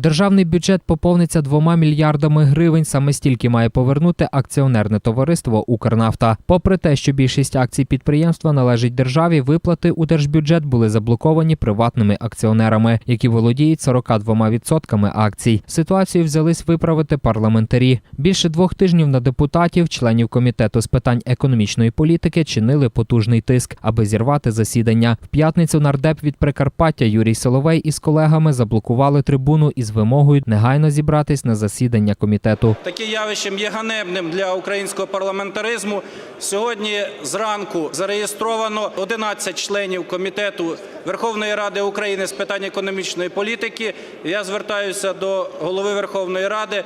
Державний бюджет поповниться двома мільярдами гривень. Саме стільки має повернути акціонерне товариство Укрнафта. Попри те, що більшість акцій підприємства належить державі, виплати у держбюджет були заблоковані приватними акціонерами, які володіють 42% акцій. Ситуацію взялись виправити парламентарі. Більше двох тижнів на депутатів, членів комітету з питань економічної політики, чинили потужний тиск, аби зірвати засідання. В п'ятницю нардеп від Прикарпаття Юрій Соловей із колегами заблокували трибуну із вимогою негайно зібратись на засідання комітету. Таке явищем є ганебним для українського парламентаризму. Сьогодні зранку зареєстровано 11 членів комітету Верховної Ради України з питань економічної політики. Я звертаюся до голови Верховної Ради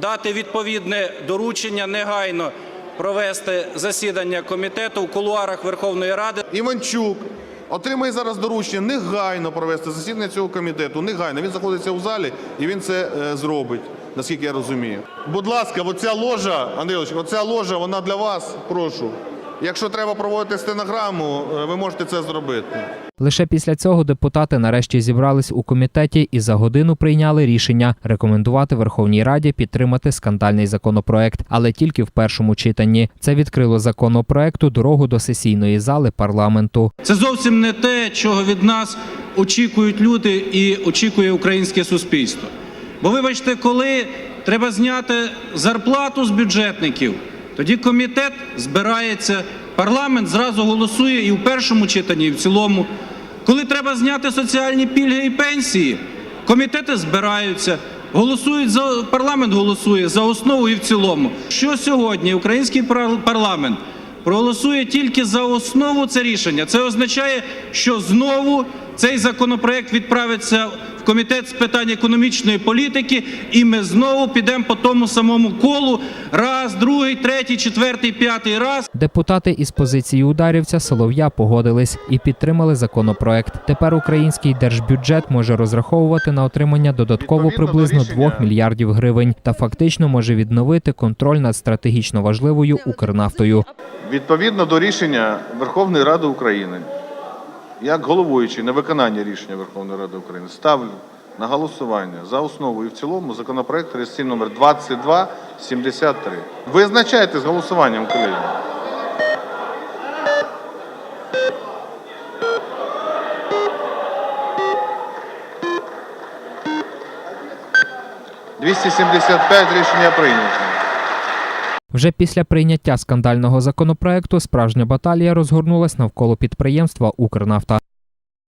дати відповідне доручення негайно провести засідання комітету в кулуарах Верховної Ради. Іванчук отримає зараз доручення негайно провести засідання цього комітету. Негайно. Він знаходиться у залі і він це е, зробить, наскільки я розумію. Будь ласка, оця ложа, Андрій Ілліч, оця ложа, вона для вас, прошу. Якщо треба проводити стенограму, е, ви можете це зробити. Лише після цього депутати нарешті зібрались у комітеті і за годину прийняли рішення рекомендувати Верховній Раді підтримати скандальний законопроект, але тільки в першому читанні. Це відкрило законопроекту дорогу до сесійної зали парламенту. Це зовсім не те, чого від нас очікують люди і очікує українське суспільство. Бо вибачте, коли треба зняти зарплату з бюджетників, тоді комітет збирається, парламент зразу голосує і в першому читанні, і в цілому. Коли треба зняти соціальні пільги і пенсії, комітети збираються. Голосують за парламент голосує за основу і в цілому. Що сьогодні український парламент проголосує тільки за основу це рішення. Це означає, що знову цей законопроект відправиться в комітет з питань економічної політики, і ми знову підемо по тому самому колу. Раз, другий, третій, четвертий, п'ятий раз. Депутати із позиції ударівця Солов'я погодились і підтримали законопроект. Тепер український держбюджет може розраховувати на отримання додатково приблизно рішення- 2 мільярдів гривень та фактично може відновити контроль над стратегічно важливою Укрнафтою. Відповідно до рішення Верховної Ради України, як головуючий на виконання рішення Верховної Ради України, ставлю на голосування за основу і в цілому законопроект реєстраційний номер 2273. Визначайте з голосуванням, колеги. «275» рішення прийнято. Вже після прийняття скандального законопроекту справжня баталія розгорнулась навколо підприємства Укрнафта.